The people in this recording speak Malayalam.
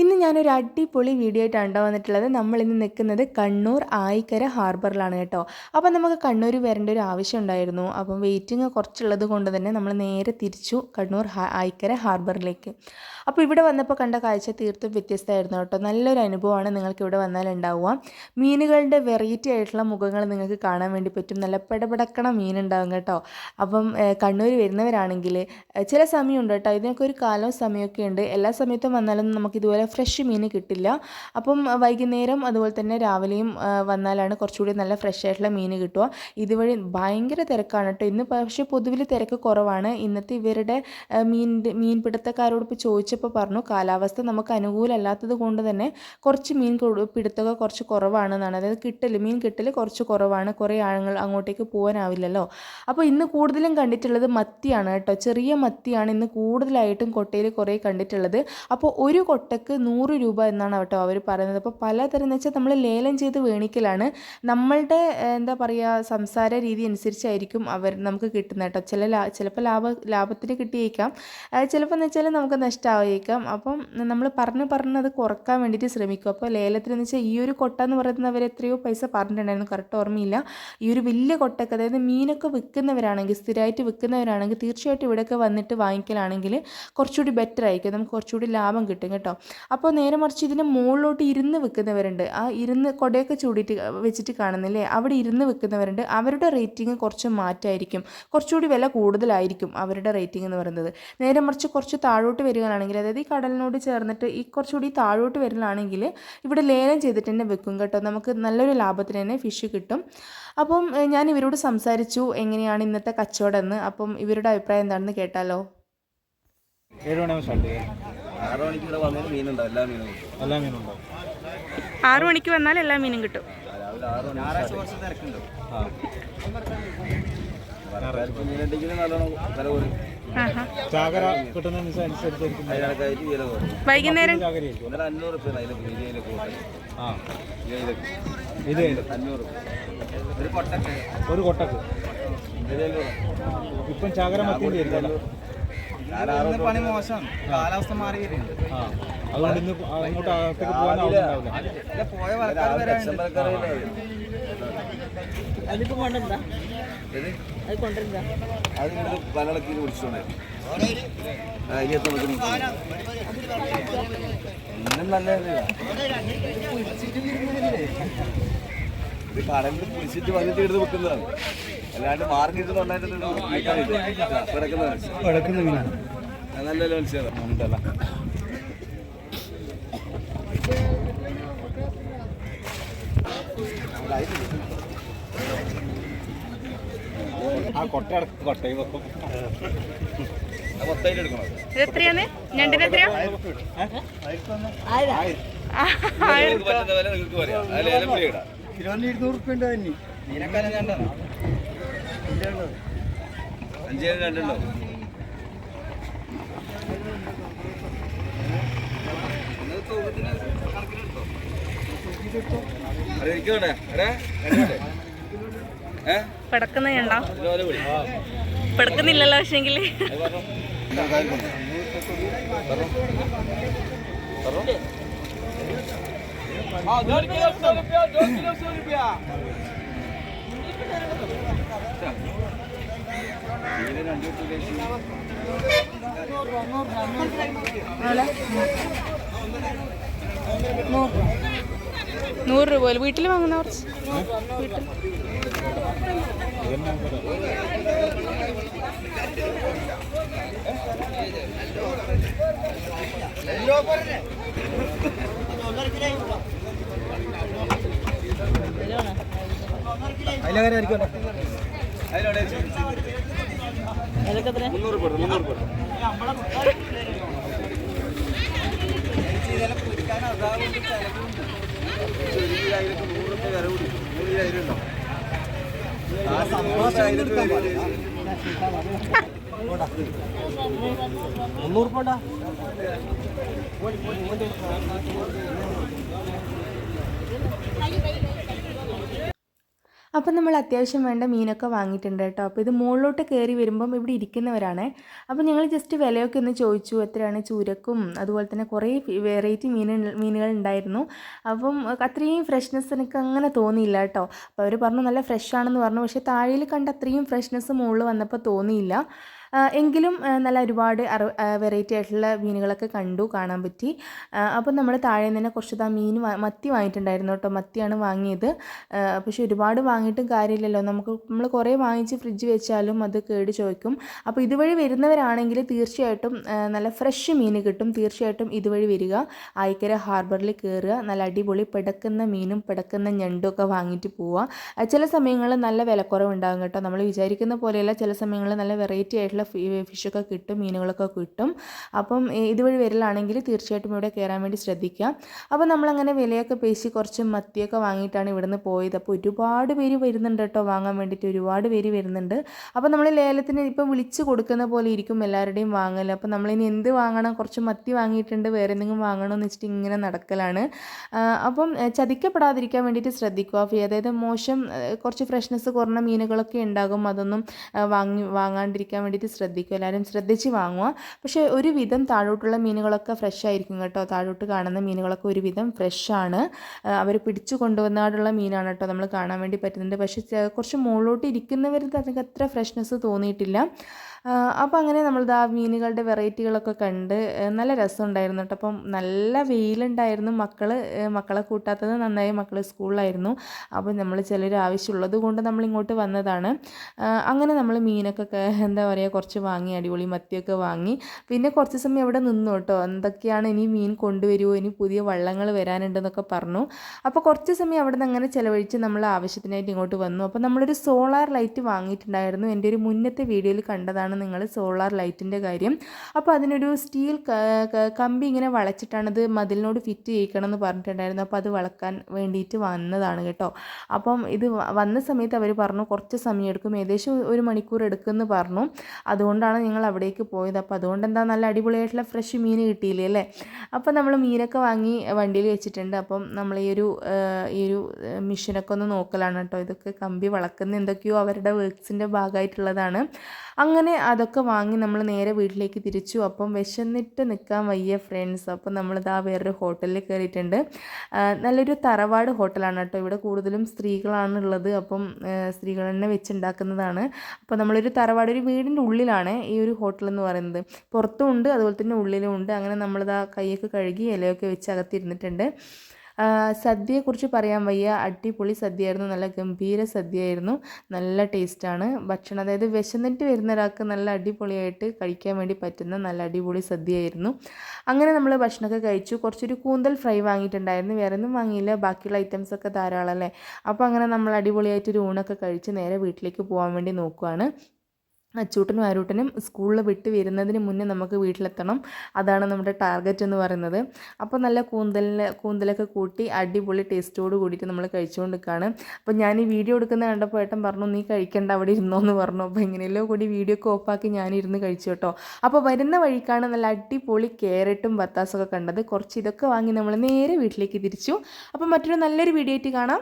ഇന്ന് ഞാനൊരു അടിപൊളി വീഡിയോ ആയിട്ടാണ് വന്നിട്ടുള്ളത്. നമ്മൾ ഇന്ന് നിൽക്കുന്നത് കണ്ണൂർ ആയിക്കര ഹാർബറിലാണ് കേട്ടോ. അപ്പോൾ നമുക്ക് കണ്ണൂർ വരേണ്ട ഒരു ആവശ്യം ഉണ്ടായിരുന്നു. അപ്പം വെയിറ്റിംഗ് കുറച്ചുള്ളത് കൊണ്ട് തന്നെ നമ്മൾ നേരെ തിരിച്ചു കണ്ണൂർ ആയിക്കര ഹാർബറിലേക്ക് അപ്പോൾ ഇവിടെ വന്നപ്പോൾ കണ്ട കാഴ്ച തീർത്തും വ്യത്യസ്തമായിരുന്നു കേട്ടോ. നല്ലൊരു അനുഭവമാണ് നിങ്ങൾക്ക് ഇവിടെ വന്നാൽ ഉണ്ടാവുക. മീനുകളുടെ വെറൈറ്റി ആയിട്ടുള്ള മുഖങ്ങൾ നിങ്ങൾക്ക് കാണാൻ വേണ്ടി പറ്റും. നല്ല പെടപെടക്കണ മീനുണ്ടാവും കേട്ടോ. അപ്പം കണ്ണൂർ വരുന്നവരാണെങ്കിൽ ചില സമയമുണ്ട് കേട്ടോ. ഇതിനൊക്കെ ഒരു കാലവും സമയമൊക്കെ ഉണ്ട്. എല്ലാ സമയത്തും വന്നാലും നമുക്ക് ഇതുപോലെ ഫ്രഷ് മീൻ കിട്ടില്ല. അപ്പം വൈകുന്നേരം അതുപോലെ തന്നെ രാവിലെയും വന്നാലാണ് കുറച്ചുകൂടി നല്ല ഫ്രഷ് ആയിട്ടുള്ള മീൻ കിട്ടുക. ഇതുവഴി ഭയങ്കര തിരക്കാണ് കേട്ടോ. ഇന്ന് പക്ഷേ പൊതുവിൽ തിരക്ക് കുറവാണ്. ഇന്നത്തെ ഇവരുടെ മീൻ മീൻപിടുത്തക്കാരോട് ഇപ്പോൾ ചോദിച്ചപ്പോൾ പറഞ്ഞു കാലാവസ്ഥ നമുക്ക് അനുകൂലമല്ലാത്തത് കൊണ്ട് തന്നെ കുറച്ച് മീൻ പിടുത്തമൊക്കെ കുറച്ച് കുറവാണെന്നാണ്. അതായത് കിട്ടൽ മീൻ കിട്ടൽ കുറച്ച് കുറവാണ്. കുറേ ആളുകൾ അങ്ങോട്ടേക്ക് പോകാനാവില്ലല്ലോ. അപ്പോൾ ഇന്ന് കൂടുതലും കണ്ടിട്ടുള്ളത് മത്തിയാണ് കേട്ടോ. ചെറിയ മത്തിയാണ് ഇന്ന് കൂടുതലായിട്ടും കൊട്ടയിൽ കുറേ കണ്ടിട്ടുള്ളത്. അപ്പോൾ ഒരു കൊട്ടക്ക് നൂറ് രൂപ എന്നാണ് കേട്ടോ അവർ പറയുന്നത്. അപ്പോൾ പലതരം എന്ന് വെച്ചാൽ നമ്മൾ ലേലം ചെയ്ത് വേണിക്കലാണ്. നമ്മളുടെ എന്താ പറയുക സംസാര രീതി അനുസരിച്ചായിരിക്കും അവർ നമുക്ക് കിട്ടുന്നത് കേട്ടോ. ചില ലാ ചിലപ്പോൾ ലാഭ ലാഭത്തിന് കിട്ടിയേക്കാം. ചിലപ്പോൾ എന്ന് വെച്ചാൽ നമുക്ക് നഷ്ടമായേക്കാം. അപ്പം നമ്മൾ പറഞ്ഞ് പറഞ്ഞ് അത് കുറയ്ക്കാൻ വേണ്ടിയിട്ട് ശ്രമിക്കും. അപ്പോൾ ലേലത്തിൽ എന്ന് വെച്ചാൽ ഈ ഒരു കൊട്ട എന്ന് പറയുന്നത് അവർ എത്രയോ പൈസ പറഞ്ഞിട്ടുണ്ടായിരുന്നു. കറക്റ്റ് ഓർമ്മയില്ല. ഈ ഒരു വലിയ കൊട്ടക്ക് അതായത് മീനൊക്കെ വിൽക്കുന്നവരാണെങ്കിൽ സ്ഥിരമായിട്ട് വിൽക്കുന്നവരാണെങ്കിൽ തീർച്ചയായിട്ടും ഇവിടെയൊക്കെ വന്നിട്ട് വാങ്ങിക്കലാണെങ്കിൽ കുറച്ചുകൂടി ബെറ്റർ ആയിരിക്കും. നമുക്ക് കുറച്ചുകൂടി ലാഭം കിട്ടും കേട്ടോ. അപ്പോൾ നേരെ മറിച്ച് ഇതിന്റെ മുകളിലോട്ട് ഇരുന്ന് വെക്കുന്നവരുണ്ട്. ആ ഇരുന്ന് കൊടയൊക്കെ ചൂടിയിട്ട് വെച്ചിട്ട് കാണുന്നില്ലേ? അവിടെ ഇരുന്ന് വെക്കുന്നവരുണ്ട്. അവരുടെ റേറ്റിംഗ് കുറച്ച് മാറ്റായിരിക്കും. കുറച്ചുകൂടി വില കൂടുതലായിരിക്കും അവരുടെ റേറ്റിംഗ് എന്ന് പറയുന്നത്. നേരെ മറിച്ച് കുറച്ച് താഴോട്ട് വരികയാണെങ്കിൽ അതായത് ഈ കടലിനോട് ചേർന്നിട്ട് ഈ കുറച്ചുകൂടി താഴോട്ട് വരലാണെങ്കിൽ ഇവിടെ ലേലം ചെയ്തിട്ട് തന്നെ വെക്കും കേട്ടോ. നമുക്ക് നല്ലൊരു ലാഭത്തിന് തന്നെ ഫിഷ് കിട്ടും. അപ്പം ഞാൻ ഇവരോട് സംസാരിച്ചു. എങ്ങനെയാണ് ഇന്നത്തെ കച്ചവടം എന്ന്? അപ്പം ഇവരുടെ അഭിപ്രായം എന്താണെന്ന് കേട്ടാലോ? ഏഴ് മണിയാകുമ്പോൾ സ്റ്റാർട്ട് ചെയ്യാം. ആറ് മണിക്ക് ഇവിടെ എല്ലാ മീനും കിട്ടും. എല്ലാ മീനും ഉണ്ടാവും. ആറു മണിക്ക് വന്നാൽ എല്ലാ മീനും കിട്ടും. രാവിലെ ആറ് മണി ഞായറാഴ്ച കുറച്ച് തിരക്കുണ്ട്. ആ മീനുണ്ടെങ്കിൽ നല്ലോണം വില കുറയും ചാകര കിട്ടുന്ന ദിവസം അനുസരിച്ചായിരിക്കും. അതിനകത്തായിട്ട് വില കുറയും വൈകുന്നേരം? ചാകരയായിരിക്കും ഇന്നലെ അഞ്ഞൂറ് റുപ്യ അതിൽ മീനിലേക്ക് കൂട്ടൽ ആ. ഇത് അഞ്ഞൂറ് ഒരു കൊട്ടക്ക്. ഒരു കൊട്ടക്ക്. ഇതിലേക്ക് ഇപ്പം ചാകര മത്തിന്റെ ആയിരിക്കും പണി മോശം കാലാവസ്ഥ മാറി വരുന്നുണ്ട് ആ അതുകൊണ്ട് ഇന്ന് അങ്ങോട്ട് അകത്തേക്ക് പോകാൻ ആവശ്യമുണ്ടാവില്ല പോയ അത് നിങ്ങൾ പലളക്കി നമുക്ക് ഇന്നും നല്ല ഇത് കടലിൽ കുളിച്ചിട്ട് വന്നിട്ട് എടുത്ത് വെക്കുന്നതാണ് അല്ലാണ്ട് മാർക്കറ്റ് നന്നായിട്ട് കിടക്കുന്നതാണ് കിടക്കുന്ന മീനാണ് നല്ല മത്സ്യമാണ് ഉണ്ടല്ല ആ കൊട്ട കൊട്ടയും വെക്കും മൊത്തമായിട്ട് എടുക്കണം ഇത് എത്രയാണ് ഞണ്ടിന് എത്രയാ നിങ്ങൾക്ക് കിലോന് ഇരുന്നൂറ് റുപ്യ ഉണ്ട് തന്നെ പിടക്കുന്ന ഞണ്ടോ. പിടക്കുന്നില്ലല്ലോ പക്ഷെങ്കിൽ. പറഞ്ഞു. दो किलो सौ रुपया दो किलो सौ रुपया നൂറ് രൂപ വീട്ടിൽ വാങ്ങുന്ന കുറച്ച് വീട്ടിൽ അതിലങ്ങനെ ആയിരിക്കും അതിലവിടെ മുന്നൂറ് മുന്നൂറ് പെടും നൂറ് രൂപ വില കൂടി നൂറ് ആയിരം ഉണ്ടോ മുന്നൂറ് റുപ്യ അപ്പം നമ്മൾ അത്യാവശ്യം വേണ്ട മീനൊക്കെ വാങ്ങിയിട്ടുണ്ട് കേട്ടോ. അപ്പോൾ ഇത് മുകളിലോട്ട് കയറി വരുമ്പം ഇവിടെ ഇരിക്കുന്നവരാണ്. അപ്പോൾ ഞങ്ങൾ ജസ്റ്റ് വിലയൊക്കെ ഒന്ന് ചോദിച്ചു. എത്രയാണ് ചൂരക്കും അതുപോലെ തന്നെ കുറേ വെറൈറ്റി മീൻ മീനുകൾ ഉണ്ടായിരുന്നു. അപ്പം അത്രയും ഫ്രഷ്നെസ് എനിക്ക് അങ്ങനെ തോന്നിയില്ല കേട്ടോ. അപ്പോൾ അവർ പറഞ്ഞു നല്ല ഫ്രഷ് ആണെന്ന് പറഞ്ഞു. പക്ഷേ താഴെയിൽ കണ്ട അത്രയും ഫ്രഷ്നെസ് മുകളിൽ വന്നപ്പോൾ തോന്നിയില്ല. എങ്കിലും നല്ല ഒരുപാട് വെറൈറ്റി ആയിട്ടുള്ള മീനുകളൊക്കെ കണ്ടു കാണാൻ പറ്റി. അപ്പം നമ്മൾ താഴെ തന്നെ കുറച്ച് ആ മീൻ മത്തി വാങ്ങിയിട്ടുണ്ടായിരുന്നു കേട്ടോ. മത്തിയാണ് വാങ്ങിയത്. പക്ഷേ ഒരുപാട് വാങ്ങിയിട്ടും കാര്യമില്ലല്ലോ. നമുക്ക് നമ്മൾ കുറേ വാങ്ങിച്ച് ഫ്രിഡ്ജ് വെച്ചാലും അത് കേട് ചോദിക്കും അപ്പോൾ ഇതുവഴി വരുന്നവരാണെങ്കിൽ തീർച്ചയായിട്ടും നല്ല ഫ്രഷ് മീൻ കിട്ടും. തീർച്ചയായിട്ടും ഇതുവഴി വരിക. ആയിക്കര ഹാർബറിൽ കയറുക നല്ല അടിപൊളി പിടക്കുന്ന മീനും പിടക്കുന്ന ഞണ്ടും ഒക്കെ വാങ്ങിയിട്ട് പോവുക. ചില സമയങ്ങളിൽ നല്ല വിലക്കുറവുണ്ടാകും കേട്ടോ. നമ്മൾ വിചാരിക്കുന്ന പോലെയല്ല. ചില സമയങ്ങളിൽ നല്ല വെറൈറ്റി ആയിട്ടുള്ള ഫി- ഫിഷൊക്കെ കിട്ടും മീനുകളൊക്കെ കിട്ടും. അപ്പം ഇതുവഴി വരലാണെങ്കിൽ തീർച്ചയായിട്ടും ഇവിടെ കയറാൻ വേണ്ടി ശ്രദ്ധിക്കാം. അപ്പോൾ നമ്മളങ്ങനെ വിലയൊക്കെ പേശി കുറച്ച് മത്തിയൊക്കെ വാങ്ങിയിട്ടാണ് ഇവിടുന്ന് പോയത്. അപ്പോൾ ഒരുപാട് പേര് വരുന്നുണ്ട് കേട്ടോ വാങ്ങാൻ വേണ്ടിയിട്ട്. ഒരുപാട് പേര് വരുന്നുണ്ട്. അപ്പോൾ നമ്മൾ ലേലത്തിന് ഇപ്പം വിളിച്ച് കൊടുക്കുന്ന പോലെ ഇരിക്കും എല്ലാവരുടെയും വാങ്ങൽ. അപ്പോൾ നമ്മളിനി എന്ത് വാങ്ങണം? കുറച്ച് മത്തി വാങ്ങിയിട്ടുണ്ട് വേറെ എന്തെങ്കിലും വാങ്ങണമെന്ന് വെച്ചിട്ട് ഇങ്ങനെ നടക്കലാണ്. അപ്പം ചതിക്കപ്പെടാതിരിക്കാൻ വേണ്ടിയിട്ട് ശ്രദ്ധിക്കുക. അതായത് മോശം കുറച്ച് ഫ്രഷ്നെസ് കുറഞ്ഞ മീനുകളൊക്കെ ഉണ്ടാകും. അതൊന്നും വാങ്ങി വാങ്ങാണ്ടിരിക്കാൻ വേണ്ടിയിട്ട് ശ്രദ്ധിക്കുക എല്ലാവരും ശ്രദ്ധിച്ച് വാങ്ങുക. പക്ഷേ ഒരുവിധം താഴോട്ടുള്ള മീനുകളൊക്കെ ഫ്രഷ് ആയിരിക്കും കേട്ടോ. താഴോട്ട് കാണുന്ന മീനുകളൊക്കെ ഒരുവിധം ഫ്രഷാണ് അവർ പിടിച്ചു കൊണ്ടുവന്നാടുള്ള മീനാണ് കേട്ടോ നമ്മൾ കാണാൻ വേണ്ടി പറ്റുന്നുണ്ട് പക്ഷേ കുറച്ച് മുകളിലോട്ട് ഇരിക്കുന്നവർക്ക് അതിനകത്ര ഫ്രഷ്നെസ് തോന്നിയിട്ടില്ല. അപ്പോൾ അങ്ങനെ നമ്മൾ ആ മീനുകളുടെ വെറൈറ്റികളൊക്കെ കണ്ട് നല്ല രസമുണ്ടായിരുന്നു കേട്ടോ അപ്പം നല്ല വെയിലുണ്ടായിരുന്നു. മക്കൾ മക്കളെ കൂട്ടാത്തത് നന്നായി മക്കൾ സ്കൂളിലായിരുന്നു. അപ്പോൾ നമ്മൾ ചിലർ ആവശ്യമുള്ളത് കൊണ്ട് നമ്മൾ ഇങ്ങോട്ട് വന്നതാണ് അങ്ങനെ നമ്മൾ മീനൊക്കെ എന്താ പറയുക കുറച്ച് വാങ്ങി അടിപൊളി മത്തിയൊക്കെ വാങ്ങി. പിന്നെ കുറച്ച് സമയം ഇവിടെ നിന്നു കേട്ടോ എന്തൊക്കെയാണ് ഇനി മീൻ കൊണ്ടുവരുമോ ഇനി പുതിയ വള്ളങ്ങൾ വരാനുണ്ടെന്നൊക്കെ പറഞ്ഞു. അപ്പോൾ കുറച്ച് സമയം അവിടെ നിന്ന് അങ്ങനെ ചിലവഴിച്ച് നമ്മൾ ആവശ്യത്തിനായിട്ട് ഇങ്ങോട്ട് വന്നു. അപ്പോൾ നമ്മളൊരു സോളാർ ലൈറ്റ് വാങ്ങിയിട്ടുണ്ടായിരുന്നു. എന്റെ ഒരു മുന്നത്തെ വീഡിയോയിൽ കണ്ടതാണ് നിങ്ങൾ സോളാർ ലൈറ്റിന്റെ കാര്യം. അപ്പോൾ അതിനൊരു സ്റ്റീൽ കമ്പി ഇങ്ങനെ വളച്ചിട്ടാണ് ഇത് മതിലിനോട് ഫിറ്റ് ചെയ്യിക്കണം എന്ന് പറഞ്ഞിട്ടുണ്ടായിരുന്നു. അപ്പോൾ അത് വളക്കാൻ വേണ്ടിയിട്ട് വന്നതാണ് കേട്ടോ. അപ്പം ഇത് വന്ന സമയത്ത് അവർ പറഞ്ഞു കുറച്ച് സമയം എടുക്കും. ഏകദേശം ഒരു മണിക്കൂർ എടുക്കുമെന്ന് പറഞ്ഞു. അതുകൊണ്ടാണ് ഞങ്ങൾ അവിടേക്ക് പോയത്. അപ്പോൾ അതുകൊണ്ട് എന്താ നല്ല അടിപൊളിയായിട്ടുള്ള ഫ്രഷ് മീൻ കിട്ടിയില്ലേ അല്ലേ? അപ്പോൾ നമ്മൾ മീനൊക്കെ വാങ്ങി വണ്ടിയിൽ വെച്ചിട്ടുണ്ട്. അപ്പം നമ്മൾ ഈ ഒരു ഈ ഒരു മിഷനൊക്കെ ഒന്ന് നോക്കലാണ് കേട്ടോ. ഇതൊക്കെ കമ്പി വളക്കുന്ന എന്തൊക്കെയോ അവരുടെ വർക്ക്സിന്റെ ഭാഗമായിട്ടുള്ളതാണ്. അങ്ങനെ അതൊക്കെ വാങ്ങി നമ്മൾ നേരെ വീട്ടിലേക്ക് തിരിച്ചു. അപ്പം വിശന്നിട്ട് നിൽക്കാൻ വയ്യ ഫ്രണ്ട്സ് അപ്പം നമ്മളിതാ വേറൊരു ഹോട്ടലിൽ കയറിയിട്ടുണ്ട് നല്ലൊരു തറവാട് ഹോട്ടലാണ് കേട്ടോ. ഇവിടെ കൂടുതലും സ്ത്രീകളാണ് ഉള്ളത് അപ്പം സ്ത്രീകൾ തന്നെ വെച്ചുണ്ടാക്കുന്നതാണ്. അപ്പോൾ നമ്മളൊരു തറവാട് ഒരു വീടിന്റെ ഉള്ളിലാണ് ഈ ഒരു ഹോട്ടൽ എന്ന് പറയുന്നത്. പുറത്തും ഉണ്ട് അതുപോലെ തന്നെ ഉള്ളിലും ഉണ്ട്. അങ്ങനെ നമ്മളിതാ കൈയൊക്കെ കഴുകി ഇലയൊക്കെ വെച്ച് അകത്തിരുന്നിട്ടുണ്ട്. സദ്യയെക്കുറിച്ച് പറയാൻ വയ്യ. അടിപൊളി സദ്യയായിരുന്നു. നല്ല ഗംഭീര സദ്യയായിരുന്നു. നല്ല ടേസ്റ്റാണ്. ഭക്ഷണം അതായത് വിശന്നിട്ട് വരുന്ന ഒരാൾക്ക് നല്ല അടിപൊളിയായിട്ട് കഴിക്കാൻ വേണ്ടി പറ്റുന്ന നല്ല അടിപൊളി സദ്യയായിരുന്നു. അങ്ങനെ നമ്മൾ ഭക്ഷണമൊക്കെ കഴിച്ചു. കുറച്ചൊരു കൂന്തൽ ഫ്രൈ വാങ്ങിയിട്ടുണ്ടായിരുന്നു. വേറെ ഒന്നും വാങ്ങിയില്ല. ബാക്കിയുള്ള ഐറ്റംസ് ഒക്കെ ധാരാളം അല്ലേ അപ്പോൾ അങ്ങനെ നമ്മൾ അടിപൊളിയായിട്ട് ഒരു ഊണൊക്കെ കഴിച്ച് നേരെ വീട്ടിലേക്ക് പോകാൻ വേണ്ടി നോക്കുവാണ്. അച്ചൂട്ടനും ആരൂട്ടനും സ്കൂളിൽ വിട്ട് വരുന്നതിന് മുന്നേ നമുക്ക് വീട്ടിലെത്തണം. അതാണ് നമ്മുടെ ടാർഗറ്റ് എന്ന് പറയുന്നത്. അപ്പോൾ നല്ല കൂന്തലിന് കൂന്തലൊക്കെ കൂട്ടി അടിപൊളി ടേസ്റ്റോട് കൂടിയിട്ട് നമ്മൾ കഴിച്ചുകൊണ്ട് നിൽക്കുകയാണ് അപ്പോൾ ഞാൻ ഈ വീഡിയോ എടുക്കുന്ന കണ്ടപ്പോൾ ഏട്ടൻ പറഞ്ഞു നീ കഴിക്കേണ്ട അവിടെ ഇരുന്നോ എന്ന് പറഞ്ഞു. അപ്പോൾ എങ്ങനെയല്ലോ കൂടി വീഡിയോ ഒക്കെ ഓഫാക്കി ഞാനിരുന്ന് കഴിച്ചു കേട്ടോ. അപ്പോൾ വരുന്ന വഴിക്കാണ് നല്ല അടിപൊളി ക്യാരറ്റും ബത്താസൊക്കെ കണ്ടത്. കുറച്ച് ഇതൊക്കെ വാങ്ങി നമ്മൾ നേരെ വീട്ടിലേക്ക് തിരിച്ചു. അപ്പോൾ മറ്റൊരു നല്ലൊരു വീഡിയോ ആയിട്ട് കാണാം.